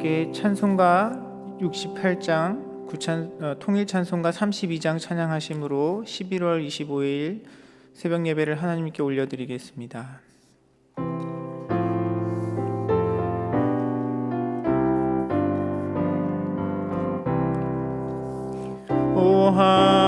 함께 찬송가 68장 구찬, 어, 통일 찬송가 32장 찬양하심으로 11월 25일 새벽 예배를 하나님께 올려드리겠습니다. 오 하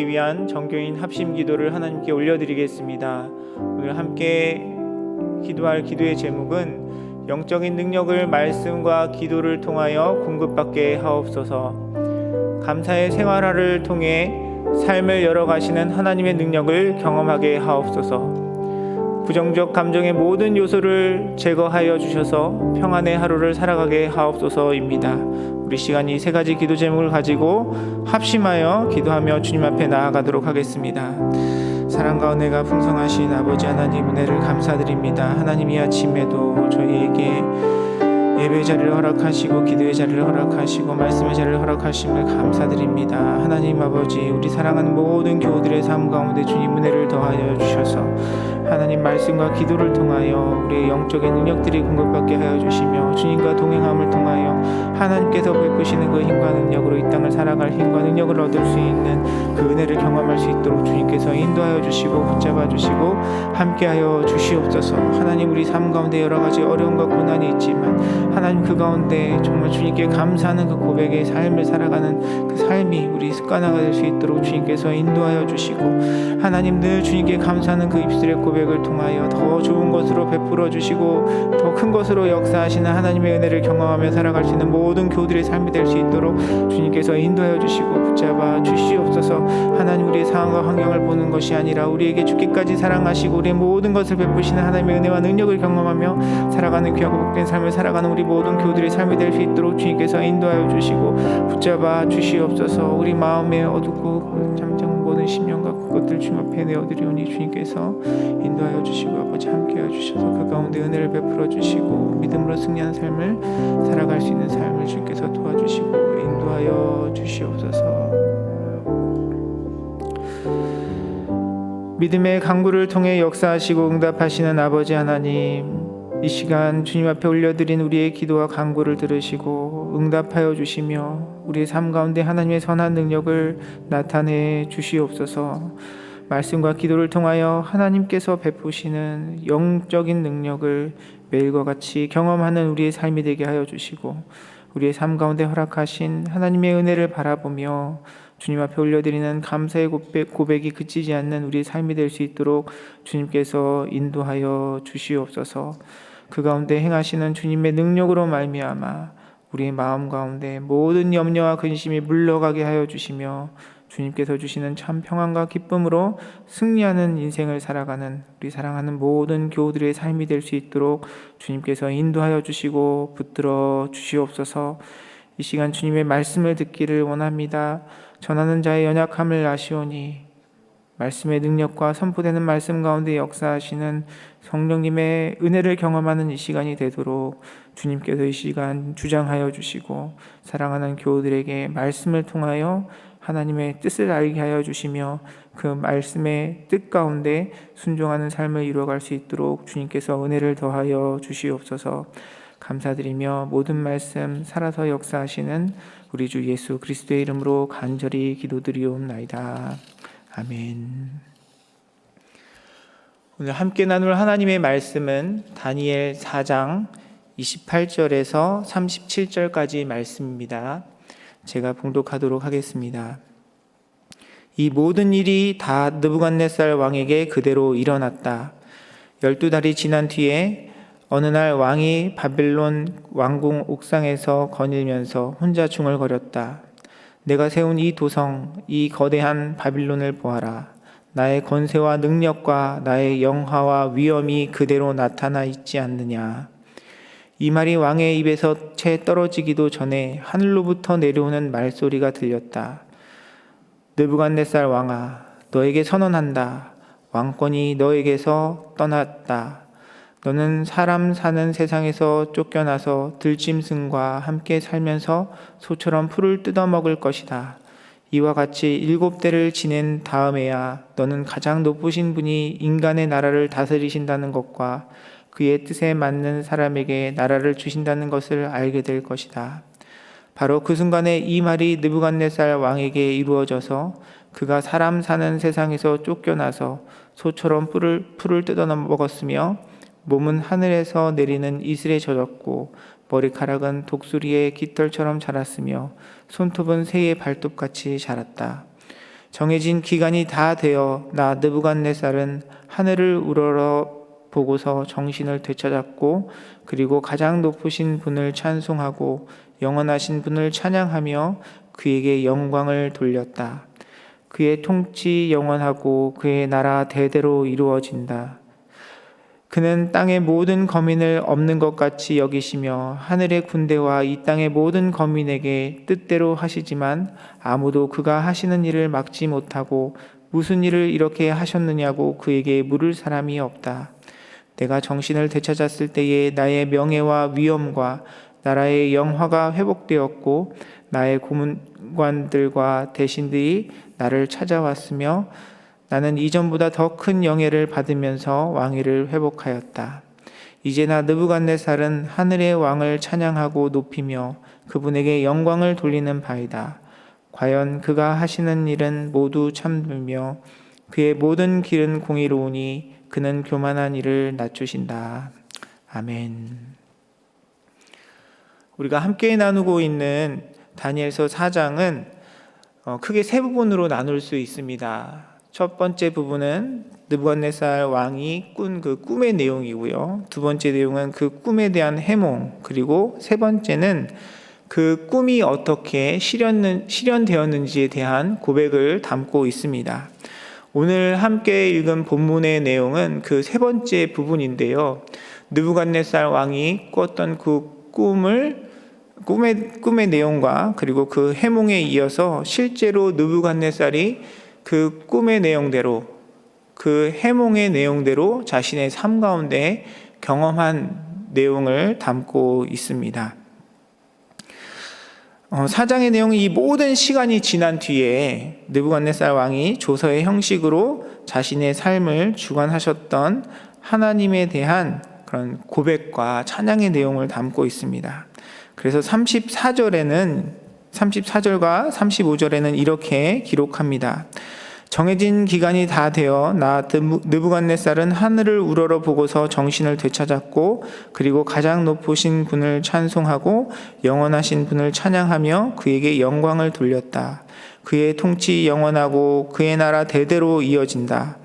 이겨내기 위한 정교인 합심 기도를 하나님께 올려드리겠습니다. 오늘 함께 기도할 기도의 제목은 영적인 능력을 말씀과 기도를 통하여 공급받게 하옵소서. 감사의 생활화를 통해 삶을 열어가시는 하나님의 능력을 경험하게 하옵소서. 부정적 감정의 모든 요소를 제거하여 주셔서 평안의 하루를 살아가게 하옵소서입니다. 우리 시간 이 세 가지 기도 제목을 가지고 합심하여 기도하며 주님 앞에 나아가도록 하겠습니다. 사랑과 은혜가 풍성하신 아버지 하나님 은혜를 감사드립니다. 하나님 이 아침에도 저희에게 예배 자리를 허락하시고 기도의 자리를 허락하시고 말씀의 자리를 허락하심을 감사드립니다. 하나님 아버지 우리 사랑하는 모든 교우들의 삶 가운데 주님 은혜를 더하여 주셔서 하나님 말씀과 기도를 통하여 우리의 영적인 능력들이 공급받게 하여 주시며 주님과 동행함을 통하여 하나님께서 베푸시는 그 힘과 능력으로 이 땅을 살아갈 힘과 능력을 얻을 수 있는 그 은혜를 경험할 수 있도록 주님께서 인도하여 주시고 붙잡아 주시고 함께하여 주시옵소서. 하나님 우리 삶 가운데 여러 가지 어려움과 고난이 있지만 하나님 그 가운데 정말 주님께 감사하는 그 고백의 삶을 살아가는 그 삶이 우리 습관화가 될 수 있도록 주님께서 인도하여 주시고 하나님 늘 주님께 감사하는 그 입술의 고백 을 통하여 더 좋은 것으로 베풀어 주시고 더 큰 것으로 역사하시는 하나님의 은혜를 경험하며 살아갈 수 있는 모든 교우들의 삶이 될 수 있도록 주님께서 인도하여 주시고 붙잡아 주시옵소서. 하나님 우리의 상황과 환경을 보는 것이 아니라 우리에게 죽기까지 사랑하시고 우리의 모든 것을 베푸시는 하나님의 은혜와 능력을 경험하며 살아가는 귀하고 복된 삶을 살아가는 우리 모든 교우들의 삶이 될 수 있도록 주님께서 인도하여 주시고 붙잡아 주시옵소서. 우리 마음에 어둡고 잠정 모든 심령과 그것들 주님 앞에 내어드리오니 주님께서 인도하여 주시고 아버지 함께하여 주셔서 그 가운데 은혜를 베풀어 주시고 믿음으로 승리하는 삶을 살아갈 수 있는 삶을 주님께서 도와주시고 인도하여 주시옵소서. 믿음의 강구를 통해 역사하시고 응답하시는 아버지 하나님 이 시간 주님 앞에 올려드린 우리의 기도와 간구를 들으시고 응답하여 주시며 우리의 삶 가운데 하나님의 선한 능력을 나타내 주시옵소서. 말씀과 기도를 통하여 하나님께서 베푸시는 영적인 능력을 매일과 같이 경험하는 우리의 삶이 되게 하여 주시고 우리의 삶 가운데 허락하신 하나님의 은혜를 바라보며 주님 앞에 올려드리는 감사의 고백, 고백이 그치지 않는 우리의 삶이 될 수 있도록 주님께서 인도하여 주시옵소서. 그 가운데 행하시는 주님의 능력으로 말미암아 우리의 마음 가운데 모든 염려와 근심이 물러가게 하여 주시며 주님께서 주시는 참 평안과 기쁨으로 승리하는 인생을 살아가는 우리 사랑하는 모든 교우들의 삶이 될 수 있도록 주님께서 인도하여 주시고 붙들어 주시옵소서. 이 시간 주님의 말씀을 듣기를 원합니다. 전하는 자의 연약함을 아시오니 말씀의 능력과 선포되는 말씀 가운데 역사하시는 성령님의 은혜를 경험하는 이 시간이 되도록 주님께서 이 시간 주장하여 주시고 사랑하는 교우들에게 말씀을 통하여 하나님의 뜻을 알게 하여 주시며 그 말씀의 뜻 가운데 순종하는 삶을 이루어갈 수 있도록 주님께서 은혜를 더하여 주시옵소서 감사드리며 모든 말씀 살아서 역사하시는 우리 주 예수 그리스도의 이름으로 간절히 기도드리옵나이다. 아멘. 오늘 함께 나눌 하나님의 말씀은 다니엘 4장 28절에서 37절까지 말씀입니다. 제가 봉독하도록 하겠습니다. 이 모든 일이 다 느부갓네살 왕에게 그대로 일어났다. 열두 달이 지난 뒤에 어느 날 왕이 바벨론 왕궁 옥상에서 거닐면서 혼자 중얼거렸다. 내가 세운 이 도성, 이 거대한 바빌론을 보아라. 나의 권세와 능력과 나의 영화와 위엄이 그대로 나타나 있지 않느냐. 이 말이 왕의 입에서 채 떨어지기도 전에 하늘로부터 내려오는 말소리가 들렸다. 느부갓네살 왕아, 너에게 선언한다. 왕권이 너에게서 떠났다. 너는 사람 사는 세상에서 쫓겨나서 들짐승과 함께 살면서 소처럼 풀을 뜯어먹을 것이다. 이와 같이 일곱 대를 지낸 다음에야 너는 가장 높으신 분이 인간의 나라를 다스리신다는 것과 그의 뜻에 맞는 사람에게 나라를 주신다는 것을 알게 될 것이다. 바로 그 순간에 이 말이 느부갓네살 왕에게 이루어져서 그가 사람 사는 세상에서 쫓겨나서 소처럼 풀을, 풀을 뜯어 먹었으며 몸은 하늘에서 내리는 이슬에 젖었고 머리카락은 독수리의 깃털처럼 자랐으며 손톱은 새의 발톱같이 자랐다. 정해진 기간이 다 되어 나 느부갓네살은 하늘을 우러러 보고서 정신을 되찾았고 그리고 가장 높으신 분을 찬송하고 영원하신 분을 찬양하며 그에게 영광을 돌렸다. 그의 통치 영원하고 그의 나라 대대로 이루어진다. 그는 땅의 모든 거민을 없는 것 같이 여기시며 하늘의 군대와 이 땅의 모든 거민에게 뜻대로 하시지만 아무도 그가 하시는 일을 막지 못하고 무슨 일을 이렇게 하셨느냐고 그에게 물을 사람이 없다. 내가 정신을 되찾았을 때에 나의 명예와 위엄과 나라의 영화가 회복되었고 나의 고문관들과 대신들이 나를 찾아왔으며 나는 이전보다 더 큰 영예를 받으면서 왕위를 회복하였다. 이제나 느부갓네살은 하늘의 왕을 찬양하고 높이며 그분에게 영광을 돌리는 바이다. 과연 그가 하시는 일은 모두 참되며 그의 모든 길은 공의로우니 그는 교만한 일을 낮추신다. 아멘. 우리가 함께 나누고 있는 다니엘서 4장은 어, 크게 세 부분으로 나눌 수 있습니다. 첫 번째 부분은 느부갓네살 왕이 꾼 그 꿈의 내용이고요. 두 번째 내용은 그 꿈에 대한 해몽, 그리고 세 번째는 그 꿈이 어떻게 실현, 실현되었는지에 대한 고백을 담고 있습니다. 오늘 함께 읽은 본문의 내용은 그 세 번째 부분인데요. 느부갓네살 왕이 꿨던 그 꿈을 꿈의 꿈의 내용과 그리고 그 해몽에 이어서 실제로 느부갓네살이 그 꿈의 내용대로 그 해몽의 내용대로 자신의 삶 가운데 경험한 내용을 담고 있습니다. 어, 사장의 내용이 이 모든 시간이 지난 뒤에 느부갓네살 왕이 조서의 형식으로 자신의 삶을 주관하셨던 하나님에 대한 그런 고백과 찬양의 내용을 담고 있습니다. 그래서 34절에는 34절과 35절에는 이렇게 기록합니다. 정해진 기간이 다 되어 나 느부갓네살은 하늘을 우러러 보고서 정신을 되찾았고 그리고 가장 높으신 분을 찬송하고 영원하신 분을 찬양하며 그에게 영광을 돌렸다. 그의 통치 영원하고 그의 나라 대대로 이어진다.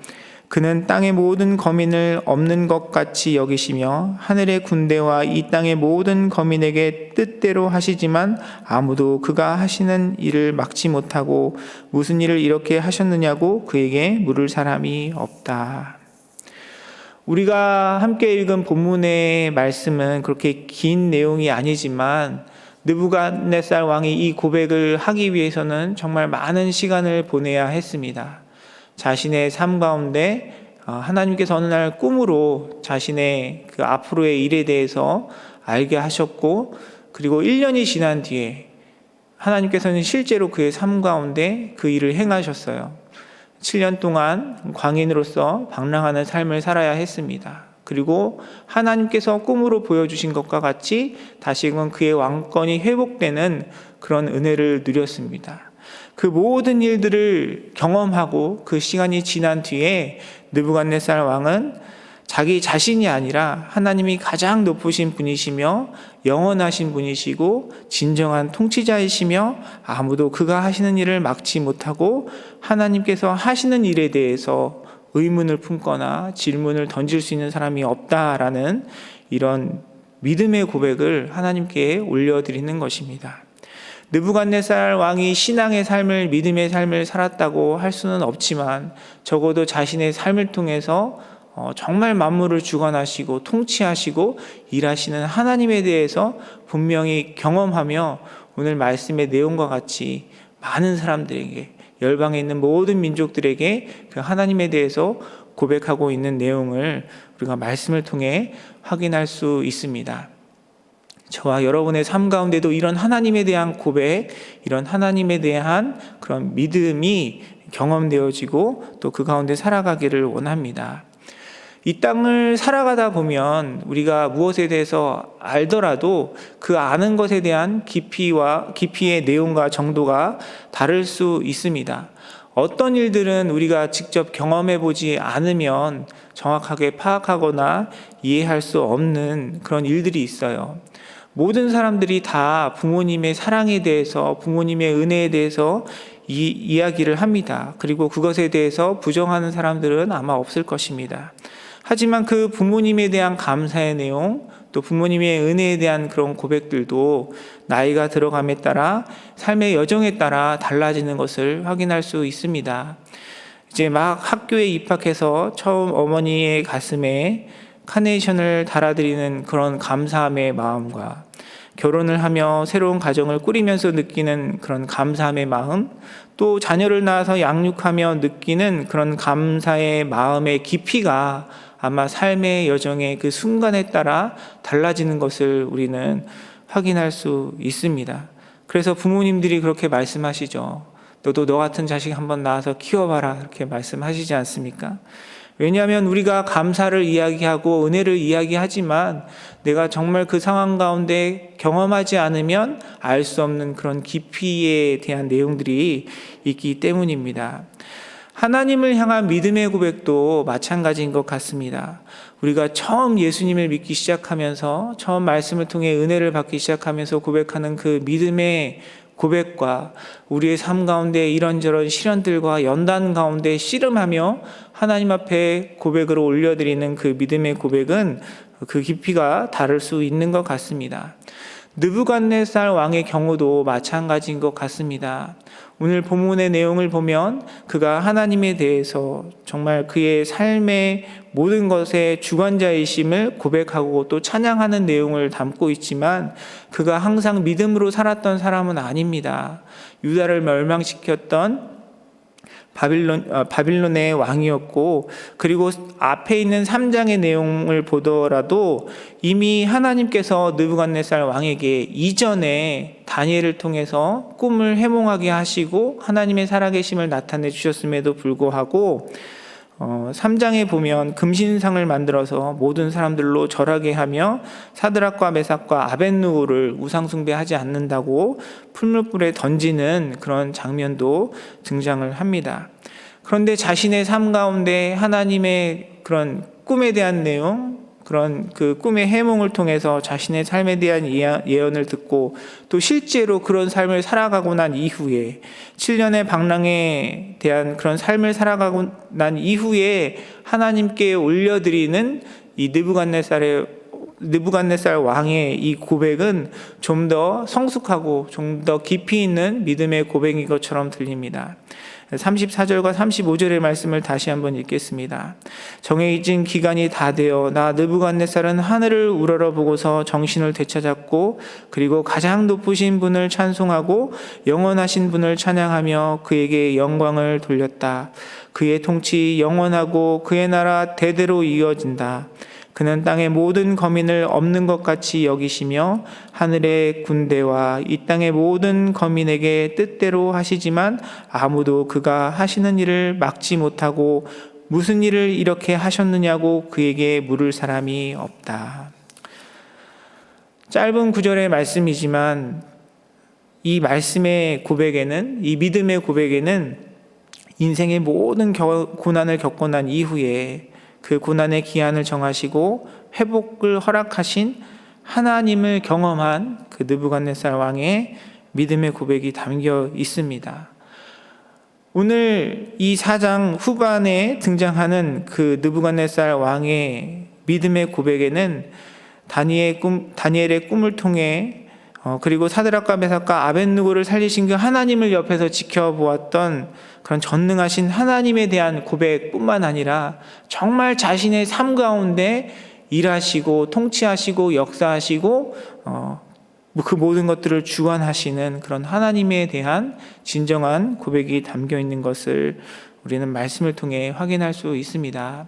그는 땅의 모든 거민을 없는 것 같이 여기시며 하늘의 군대와 이 땅의 모든 거민에게 뜻대로 하시지만 아무도 그가 하시는 일을 막지 못하고 무슨 일을 이렇게 하셨느냐고 그에게 물을 사람이 없다. 우리가 함께 읽은 본문의 말씀은 그렇게 긴 내용이 아니지만 느부갓네살 왕이 이 고백을 하기 위해서는 정말 많은 시간을 보내야 했습니다. 자신의 삶 가운데 어, 하나님께서 어느 날 꿈으로 자신의 그 앞으로의 일에 대해서 알게 하셨고 그리고 1년이 지난 뒤에 하나님께서는 실제로 그의 삶 가운데 그 일을 행하셨어요. 7년 동안 광인으로서 방랑하는 삶을 살아야 했습니다. 그리고 하나님께서 꿈으로 보여주신 것과 같이 다시금 그의 왕권이 회복되는 그런 은혜를 누렸습니다. 그 모든 일들을 경험하고 그 시간이 지난 뒤에 느부갓네살 왕은 자기 자신이 아니라 하나님이 가장 높으신 분이시며 영원하신 분이시고 진정한 통치자이시며 아무도 그가 하시는 일을 막지 못하고 하나님께서 하시는 일에 대해서 의문을 품거나 질문을 던질 수 있는 사람이 없다라는 이런 믿음의 고백을 하나님께 올려드리는 것입니다. 느부갓네살 왕이 신앙의 삶을 믿음의 삶을 살았다고 할 수는 없지만 적어도 자신의 삶을 통해서 어, 정말 만물을 주관하시고 통치하시고 일하시는 하나님에 대해서 분명히 경험하며 오늘 말씀의 내용과 같이 많은 사람들에게 열방에 있는 모든 민족들에게 그 하나님에 대해서 고백하고 있는 내용을 우리가 말씀을 통해 확인할 수 있습니다. 저와 여러분의 삶 가운데도 이런 하나님에 대한 고백, 이런 하나님에 대한 그런 믿음이 경험되어지고 또 그 가운데 살아가기를 원합니다. 이 땅을 살아가다 보면 우리가 무엇에 대해서 알더라도 그 아는 것에 대한 깊이와 깊이의 내용과 정도가 다를 수 있습니다. 어떤 일들은 우리가 직접 경험해 보지 않으면 정확하게 파악하거나 이해할 수 없는 그런 일들이 있어요. 모든 사람들이 다 부모님의 사랑에 대해서, 부모님의 은혜에 대해서 이, 이야기를 합니다. 그리고 그것에 대해서 부정하는 사람들은 아마 없을 것입니다. 하지만 그 부모님에 대한 감사의 내용, 또 부모님의 은혜에 대한 그런 고백들도 나이가 들어감에 따라 삶의 여정에 따라 달라지는 것을 확인할 수 있습니다. 이제 막 학교에 입학해서 처음 어머니의 가슴에 카네이션을 달아드리는 그런 감사함의 마음과 결혼을 하며 새로운 가정을 꾸리면서 느끼는 그런 감사함의 마음, 또 자녀를 낳아서 양육하며 느끼는 그런 감사의 마음의 깊이가 아마 삶의 여정의 그 순간에 따라 달라지는 것을 우리는 확인할 수 있습니다. 그래서 부모님들이 그렇게 말씀하시죠. 너도 너 같은 자식 한번 낳아서 키워봐라. 이렇게 말씀하시지 않습니까? 왜냐하면 우리가 감사를 이야기하고 은혜를 이야기하지만 내가 정말 그 상황 가운데 경험하지 않으면 알 수 없는 그런 깊이에 대한 내용들이 있기 때문입니다. 하나님을 향한 믿음의 고백도 마찬가지인 것 같습니다. 우리가 처음 예수님을 믿기 시작하면서 처음 말씀을 통해 은혜를 받기 시작하면서 고백하는 그 믿음의 고백과 우리의 삶 가운데 이런저런 시련들과 연단 가운데 씨름하며 하나님 앞에 고백으로 올려드리는 그 믿음의 고백은 그 깊이가 다를 수 있는 것 같습니다. 느부갓네살 왕의 경우도 마찬가지인 것 같습니다. 오늘 본문의 내용을 보면 그가 하나님에 대해서 정말 그의 삶의 모든 것의 주관자이심을 고백하고 또 찬양하는 내용을 담고 있지만 그가 항상 믿음으로 살았던 사람은 아닙니다. 유다를 멸망시켰던 바빌론, 어, 바빌론의 왕이었고, 그리고 앞에 있는 3장의 내용을 보더라도 이미 하나님께서 느부갓네살 왕에게 이전에 다니엘을 통해서 꿈을 해몽하게 하시고 하나님의 살아계심을 나타내 주셨음에도 불구하고 어, 3장에 보면 금신상을 만들어서 모든 사람들로 절하게 하며 사드락과 메삭과 아벤누고를 우상숭배하지 않는다고 풀물불에 던지는 그런 장면도 등장을 합니다. 그런데 자신의 삶 가운데 하나님의 그런 꿈에 대한 내용, 그런 그 꿈의 해몽을 통해서 자신의 삶에 대한 예언을 듣고 또 실제로 그런 삶을 살아가고 난 이후에 7년의 방랑에 대한 그런 삶을 살아가고 난 이후에 하나님께 올려드리는 이 느부갓네살의 느부갓네살 왕의 이 고백은 좀 더 성숙하고 좀 더 깊이 있는 믿음의 고백인 것처럼 들립니다. 34절과 35절의 말씀을 다시 한번 읽겠습니다. 정해진 기간이 다 되어 나 느부갓네살은 하늘을 우러러 보고서 정신을 되찾았고 그리고 가장 높으신 분을 찬송하고 영원하신 분을 찬양하며 그에게 영광을 돌렸다. 그의 통치 영원하고 그의 나라 대대로 이어진다. 그는 땅의 모든 거민을 없는 것 같이 여기시며 하늘의 군대와 이 땅의 모든 거민에게 뜻대로 하시지만 아무도 그가 하시는 일을 막지 못하고 무슨 일을 이렇게 하셨느냐고 그에게 물을 사람이 없다. 짧은 구절의 말씀이지만 이 말씀의 고백에는 이 믿음의 고백에는 인생의 모든 겨- 고난을 겪고 난 이후에 그 고난의 기한을 정하시고 회복을 허락하신 하나님을 경험한 그 느부갓네살 왕의 믿음의 고백이 담겨 있습니다. 오늘 이 사장 후반에 등장하는 그 느부갓네살 왕의 믿음의 고백에는 다니엘 꿈, 다니엘의 꿈을 통해 어, 그리고 사드락과 메삭과 아벤누고를 살리신 그 하나님을 옆에서 지켜보았던 그런 전능하신 하나님에 대한 고백뿐만 아니라 정말 자신의 삶 가운데 일하시고 통치하시고 역사하시고 어, 그 모든 것들을 주관하시는 그런 하나님에 대한 진정한 고백이 담겨 있는 것을 우리는 말씀을 통해 확인할 수 있습니다.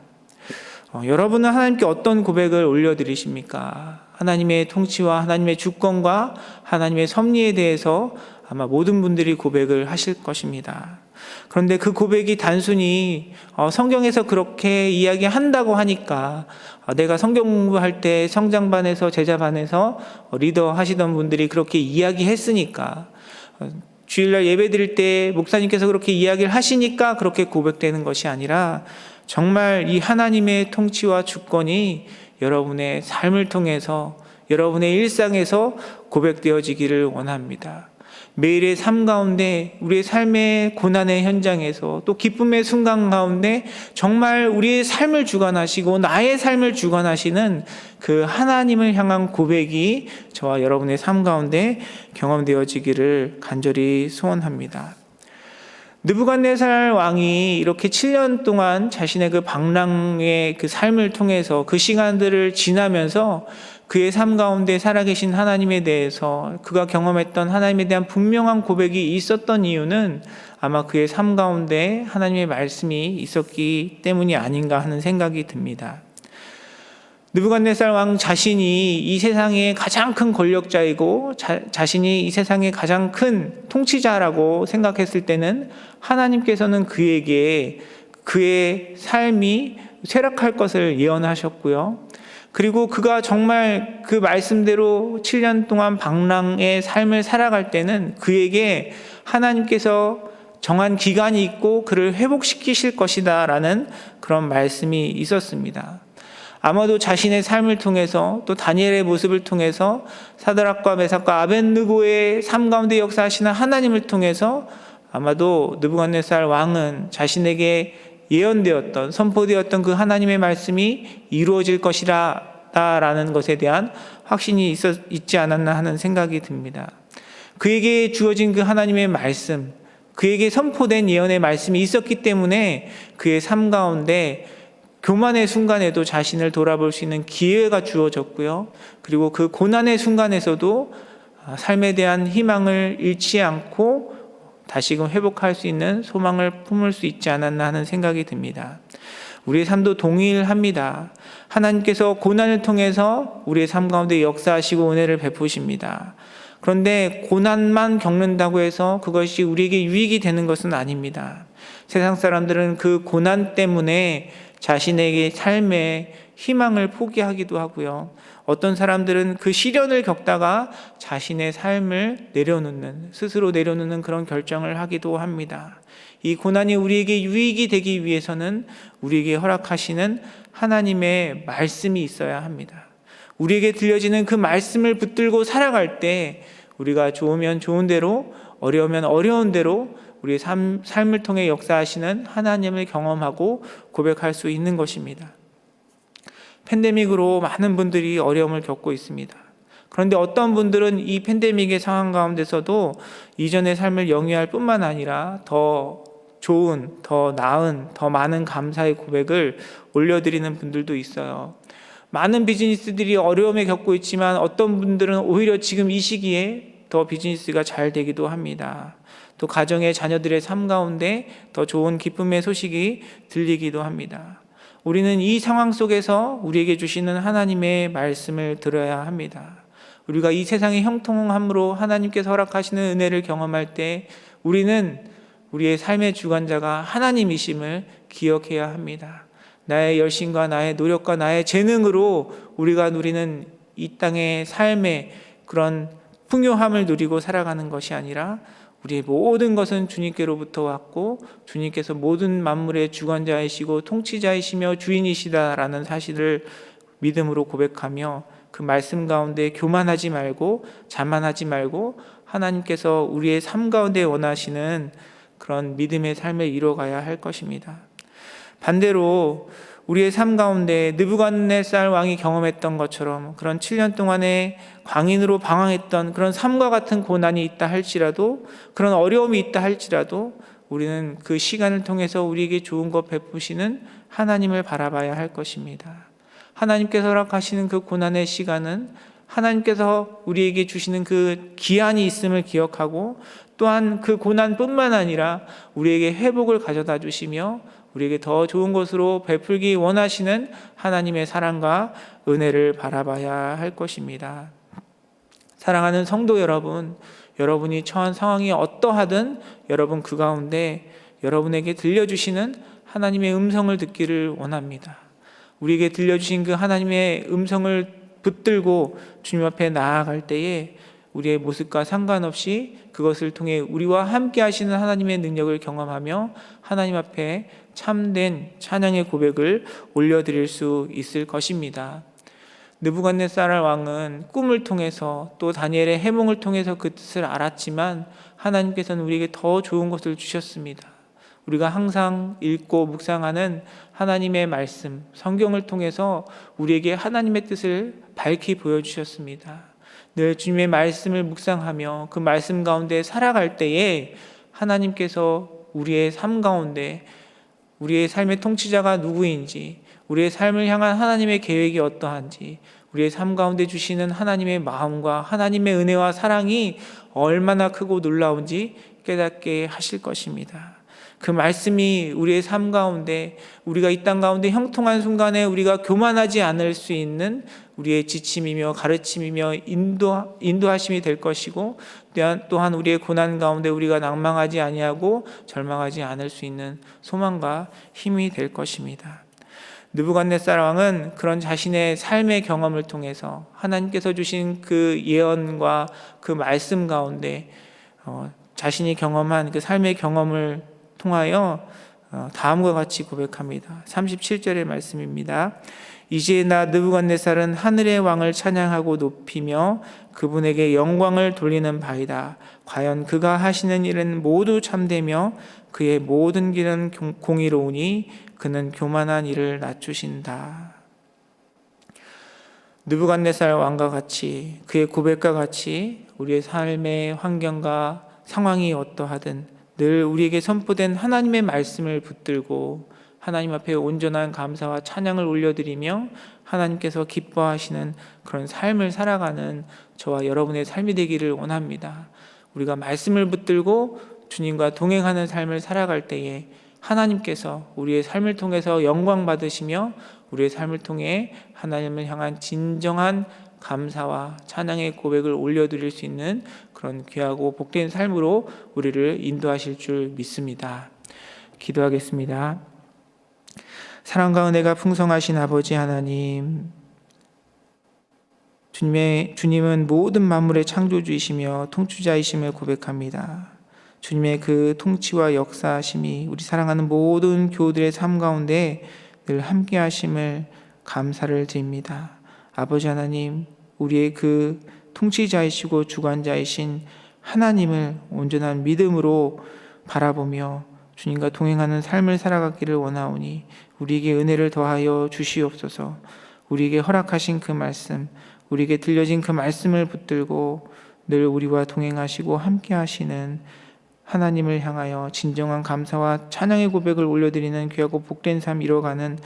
어, 여러분은 하나님께 어떤 고백을 올려드리십니까? 하나님의 통치와 하나님의 주권과 하나님의 섭리에 대해서 아마 모든 분들이 고백을 하실 것입니다. 그런데 그 고백이 단순히 어, 성경에서 그렇게 이야기한다고 하니까 어, 내가 성경 공부할 때 성장반에서 제자반에서 어, 리더 하시던 분들이 그렇게 이야기했으니까 어, 주일날 예배 드릴 때 목사님께서 그렇게 이야기를 하시니까 그렇게 고백되는 것이 아니라 정말 이 하나님의 통치와 주권이 여러분의 삶을 통해서 여러분의 일상에서 고백되어지기를 원합니다. 매일의 삶 가운데 우리의 삶의 고난의 현장에서 또 기쁨의 순간 가운데 정말 우리의 삶을 주관하시고 나의 삶을 주관하시는 그 하나님을 향한 고백이 저와 여러분의 삶 가운데 경험되어지기를 간절히 소원합니다. 느부갓네살 왕이 이렇게 7년 동안 자신의 그 방랑의 그 삶을 통해서 그 시간들을 지나면서 그의 삶 가운데 살아계신 하나님에 대해서 그가 경험했던 하나님에 대한 분명한 고백이 있었던 이유는 아마 그의 삶 가운데 하나님의 말씀이 있었기 때문이 아닌가 하는 생각이 듭니다. 느부갓네살 왕 자신이 이 세상의 가장 큰 권력자이고 자, 자신이 이 세상의 가장 큰 통치자라고 생각했을 때는 하나님께서는 그에게 그의 삶이 쇠락할 것을 예언하셨고요. 그리고 그가 정말 그 말씀대로 7년 동안 방랑의 삶을 살아갈 때는 그에게 하나님께서 정한 기간이 있고 그를 회복시키실 것이다 라는 그런 말씀이 있었습니다. 아마도 자신의 삶을 통해서 또 다니엘의 모습을 통해서 사드락과 메삭과 아벤느고의 삶 가운데 역사하시는 하나님을 통해서 아마도 느부갓네살 왕은 자신에게 예언되었던 선포되었던 그 하나님의 말씀이 이루어질 것이라라는 것에 대한 확신이 있었, 있지 않았나 하는 생각이 듭니다. 그에게 주어진 그 하나님의 말씀, 그에게 선포된 예언의 말씀이 있었기 때문에 그의 삶 가운데 교만의 순간에도 자신을 돌아볼 수 있는 기회가 주어졌고요. 그리고 그 고난의 순간에서도 삶에 대한 희망을 잃지 않고 다시금 회복할 수 있는 소망을 품을 수 있지 않았나 하는 생각이 듭니다. 우리의 삶도 동일합니다. 하나님께서 고난을 통해서 우리의 삶 가운데 역사하시고 은혜를 베푸십니다. 그런데 고난만 겪는다고 해서 그것이 우리에게 유익이 되는 것은 아닙니다. 세상 사람들은 그 고난 때문에 자신에게 삶의 희망을 포기하기도 하고요. 어떤 사람들은 그 시련을 겪다가 자신의 삶을 내려놓는, 스스로 내려놓는 그런 결정을 하기도 합니다. 이 고난이 우리에게 유익이 되기 위해서는 우리에게 허락하시는 하나님의 말씀이 있어야 합니다. 우리에게 들려지는 그 말씀을 붙들고 살아갈 때 우리가 좋으면 좋은 대로, 어려우면 어려운 대로 우리의 삶, 삶을 통해 역사하시는 하나님을 경험하고 고백할 수 있는 것입니다. 팬데믹으로 많은 분들이 어려움을 겪고 있습니다. 그런데 어떤 분들은 이 팬데믹의 상황 가운데서도 이전의 삶을 영위할 뿐만 아니라 더 좋은, 더 나은, 더 많은 감사의 고백을 올려드리는 분들도 있어요. 많은 비즈니스들이 어려움에 겪고 있지만 어떤 분들은 오히려 지금 이 시기에 더 비즈니스가 잘 되기도 합니다. 또 가정의 자녀들의 삶 가운데 더 좋은 기쁨의 소식이 들리기도 합니다. 우리는 이 상황 속에서 우리에게 주시는 하나님의 말씀을 들어야 합니다. 우리가 이 세상의 형통함으로 하나님께서 허락하시는 은혜를 경험할 때 우리는 우리의 삶의 주관자가 하나님이심을 기억해야 합니다. 나의 열심과 나의 노력과 나의 재능으로 우리가 누리는 이 땅의 삶의 그런 풍요함을 누리고 살아가는 것이 아니라 우리의 모든 것은 주님께로부터 왔고 주님께서 모든 만물의 주관자이시고 통치자이시며 주인이시다라는 사실을 믿음으로 고백하며 그 말씀 가운데 교만하지 말고 자만하지 말고 하나님께서 우리의 삶 가운데 원하시는 그런 믿음의 삶을 이뤄가야 할 것입니다. 반대로 우리의 삶 가운데 느부갓네살 왕이 경험했던 것처럼 그런 7년 동안의 광인으로 방황했던 그런 삶과 같은 고난이 있다 할지라도 그런 어려움이 있다 할지라도 우리는 그 시간을 통해서 우리에게 좋은 것 베푸시는 하나님을 바라봐야 할 것입니다. 하나님께서 허락하시는 그 고난의 시간은 하나님께서 우리에게 주시는 그 기한이 있음을 기억하고 또한 그 고난뿐만 아니라 우리에게 회복을 가져다 주시며 우리에게 더 좋은 것으로 베풀기 원하시는 하나님의 사랑과 은혜를 바라봐야 할 것입니다. 사랑하는 성도 여러분, 여러분이 처한 상황이 어떠하든 여러분 그 가운데 여러분에게 들려주시는 하나님의 음성을 듣기를 원합니다. 우리에게 들려주신 그 하나님의 음성을 붙들고 주님 앞에 나아갈 때에 우리의 모습과 상관없이 그것을 통해 우리와 함께 하시는 하나님의 능력을 경험하며 하나님 앞에 참된 찬양의 고백을 올려드릴 수 있을 것입니다. 느부갓네살 왕은 꿈을 통해서 또 다니엘의 해몽을 통해서 그 뜻을 알았지만 하나님께서는 우리에게 더 좋은 것을 주셨습니다. 우리가 항상 읽고 묵상하는 하나님의 말씀, 성경을 통해서 우리에게 하나님의 뜻을 밝히 보여주셨습니다. 늘 주님의 말씀을 묵상하며 그 말씀 가운데 살아갈 때에 하나님께서 우리의 삶 가운데 우리의 삶의 통치자가 누구인지, 우리의 삶을 향한 하나님의 계획이 어떠한지, 우리의 삶 가운데 주시는 하나님의 마음과 하나님의 은혜와 사랑이 얼마나 크고 놀라운지 깨닫게 하실 것입니다. 그 말씀이 우리의 삶 가운데 우리가 이 땅 가운데 형통한 순간에 우리가 교만하지 않을 수 있는 우리의 지침이며 가르침이며 인도 인도하심이 될 것이고 또한 우리의 고난 가운데 우리가 낭망하지 아니하고 절망하지 않을 수 있는 소망과 힘이 될 것입니다. 느부갓네살 왕은 그런 자신의 삶의 경험을 통해서 하나님께서 주신 그 예언과 그 말씀 가운데 어, 자신이 경험한 그 삶의 경험을 통하여 어, 다음과 같이 고백합니다. 37절의 말씀입니다. 이제 나 느부갓네살은 하늘의 왕을 찬양하고 높이며 그분에게 영광을 돌리는 바이다. 과연 그가 하시는 일은 모두 참되며 그의 모든 길은 공의로우니 그는 교만한 일을 낮추신다. 느부갓네살 왕과 같이 그의 고백과 같이 우리의 삶의 환경과 상황이 어떠하든 늘 우리에게 선포된 하나님의 말씀을 붙들고 하나님 앞에 온전한 감사와 찬양을 올려드리며 하나님께서 기뻐하시는 그런 삶을 살아가는 저와 여러분의 삶이 되기를 원합니다. 우리가 말씀을 붙들고 주님과 동행하는 삶을 살아갈 때에 하나님께서 우리의 삶을 통해서 영광 받으시며 우리의 삶을 통해 하나님을 향한 진정한 감사와 찬양의 고백을 올려드릴 수 있는 그런 귀하고 복된 삶으로 우리를 인도하실 줄 믿습니다. 기도하겠습니다. 사랑과 은혜가 풍성하신 아버지 하나님, 주님의, 주님은 모든 만물의 창조주이시며 통치자이심을 고백합니다. 주님의 그 통치와 역사하심이 우리 사랑하는 모든 교우들의 삶 가운데 늘 함께 하심을 감사를 드립니다. 아버지 하나님, 우리의 그 통치자이시고 주관자이신 하나님을 온전한 믿음으로 바라보며 주님과 동행하는 삶을 살아가기를 원하오니 우리에게 은혜를 더하여 주시옵소서. 우리에게 허락하신 그 말씀, 우리에게 들려진 그 말씀을 붙들고 늘 우리와 동행하시고 함께 하시는 하나님을 향하여 진정한 감사와 찬양의 고백을 올려드리는 귀하고 복된 삶 이뤄가는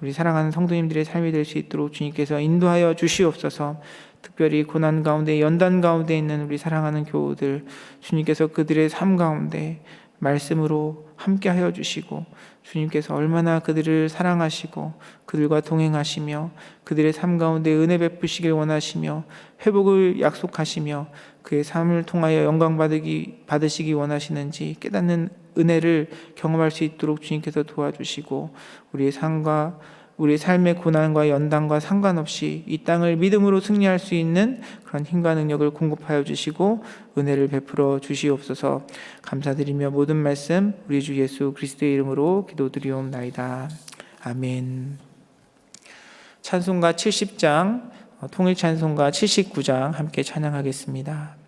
우리 사랑하는 성도님들의 삶이 될 수 있도록 주님께서 인도하여 주시옵소서. 특별히 고난 가운데 연단 가운데 있는 우리 사랑하는 교우들 주님께서 그들의 삶 가운데 말씀으로 함께 하여 주시고 주님께서 얼마나 그들을 사랑하시고 그들과 동행하시며 그들의 삶 가운데 은혜 베푸시길 원하시며 회복을 약속하시며 그의 삶을 통하여 영광 받으기 받으시기 원하시는지 깨닫는 은혜를 경험할 수 있도록 주님께서 도와주시고 우리의 삶과 우리의 삶의 고난과 연단과 상관없이 이 땅을 믿음으로 승리할 수 있는 그런 힘과 능력을 공급하여 주시고 은혜를 베풀어 주시옵소서 감사드리며 모든 말씀 우리 주 예수 그리스도의 이름으로 기도드리옵나이다. 아멘. 찬송가 70장 어, 통일 찬송가 79장 함께 찬양하겠습니다.